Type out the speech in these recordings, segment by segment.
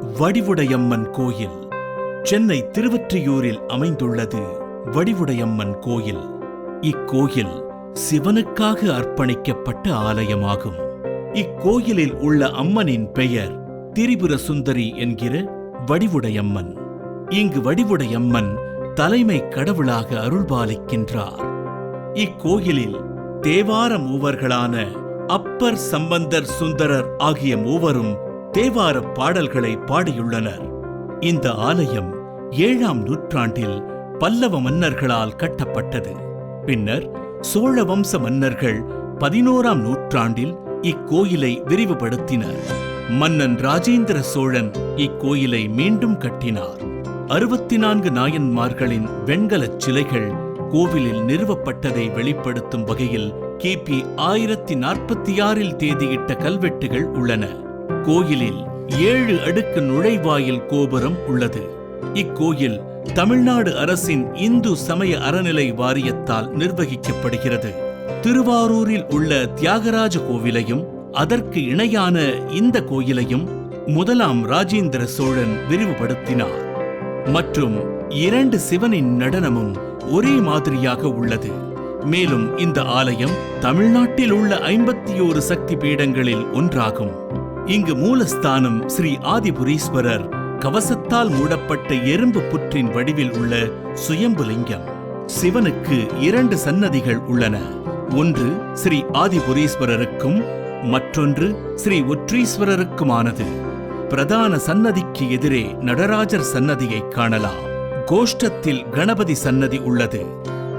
வடிவுடையம்மன் கோயில் சென்னை திருவற்றியூரில் அமைந்துள்ளது வடிவுடையம்மன் கோயில். இக்கோயில் சிவனுக்காக அர்ப்பணிக்கப்பட்ட ஆலயமாகும். இக்கோயிலில் உள்ள அம்மனின் பெயர் திரிபுர சுந்தரி என்கிற வடிவுடையம்மன். இங்கு வடிவுடையம்மன் தலைமை கடவுளாக அருள்பாலிக்கின்றார். இக்கோயிலில் தேவார மூவர்களான அப்பர் சம்பந்தர் சுந்தரர் ஆகிய மூவரும் தேவார பாடல்களை பாடியுள்ளனர். இந்த ஆலயம் ஏழாம் நூற்றாண்டில் பல்லவ மன்னர்களால் கட்டப்பட்டது. பின்னர் சோழ வம்ச மன்னர்கள் பதினோராம் நூற்றாண்டில் இக்கோயிலை விரிவுபடுத்தினர். மன்னன் ராஜேந்திர சோழன் இக்கோயிலை மீண்டும் கட்டினார். அறுபத்தி நான்கு நாயன்மார்களின் வெண்கலச் சிலைகள் கோவிலில் நிறுவப்பட்டதை வெளிப்படுத்தும் வகையில் கிபி ஆயிரத்தி நாற்பத்தி ஆறில் தேதியிட்ட கல்வெட்டுகள் உள்ளன. கோயிலில் ஏழு அடுக்கு நுழைவாயில் கோபுரம் உள்ளது. இக்கோயில் தமிழ்நாடு அரசின் இந்து சமய அறநிலை வாரியத்தால் நிர்வகிக்கப்படுகிறது. திருவாரூரில் உள்ள தியாகராஜ கோவிலையும் அதற்கு இணையான இந்த கோயிலையும் முதலாம் ராஜேந்திர சோழன் விரிவுபடுத்தினார். மற்றும் இரண்டு சிவனின் நடனமும் ஒரே மாதிரியாக உள்ளது. மேலும் இந்த ஆலயம் தமிழ்நாட்டில் உள்ள ஐம்பத்தி ஓரு சக்தி பீடங்களில் ஒன்றாகும். இங்கு மூலஸ்தானம் ஸ்ரீ ஆதிபுரீஸ்வரர் கவசத்தால் மூடப்பட்ட எறும்பு புற்றின் வடிவில் உள்ள சுயம்புலிங்கம் சிவனுக்கு இரண்டு சன்னதிகள் உள்ளன. ஒன்று ஸ்ரீ ஆதிபுரீஸ்வரருக்கும் மற்றொன்று ஸ்ரீ ஒற்றீஸ்வரருக்குமானது பிரதான சன்னதிக்கு எதிரே நடராஜர் சன்னதியை காணலாம். கோஷ்டத்தில் கணபதி சன்னதி உள்ளது.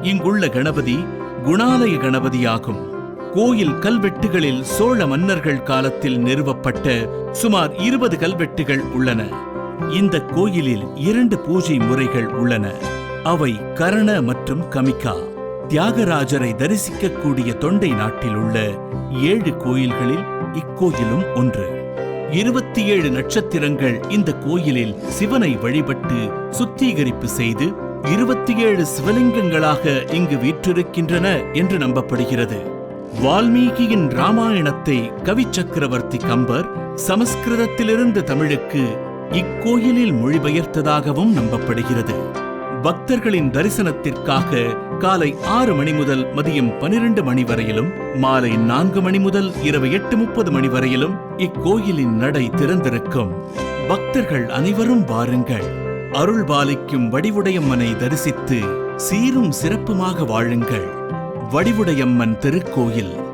இங்குள்ள கணபதி குணாலய கணபதியாகும். கோயில் கல்வெட்டுகளில் சோழ மன்னர்கள் காலத்தில் நிறுவப்பட்ட சுமார் இருபது கல்வெட்டுகள் உள்ளன. இந்த கோயிலில் இரண்டு பூஜை முறைகள் உள்ளன. அவை கரண மற்றும் கமிகா தியாகராஜரை தரிசிக்கக்கூடிய தொண்டை நாட்டில் உள்ள ஏழு கோயில்களில் இக்கோயிலும் ஒன்று. இருபத்தி ஏழு நட்சத்திரங்கள் இந்த கோயிலில் சிவனை வழிபட்டு சுத்திகரிப்பு செய்து இருபத்தி ஏழு சிவலிங்கங்களாக இங்கு வீற்றிருக்கின்றன என்று நம்பப்படுகிறது. வால்மீகியின் ராமாயணத்தை கவி சக்கரவர்த்தி கம்பர் சமஸ்கிருதத்திலிருந்து தமிழுக்கு இக்கோயிலில் மொழிபெயர்த்ததாகவும் நம்பப்படுகிறது. பக்தர்களின் தரிசனத்திற்காக காலை ஆறு மணி முதல் மதியம் பனிரெண்டு மணி வரையிலும் மாலை நான்கு மணி முதல் இரவு எட்டு முப்பது மணி வரையிலும் இக்கோயிலின் நடை திறந்திருக்கும். பக்தர்கள் அனைவரும் வாருங்கள். அருள் பாலிக்கும் வடிவுடையம்மனை தரிசித்து சீரும் சிறப்புமாக வாழுங்கள். வடிவுடையம்மன் திருக்கோயில்.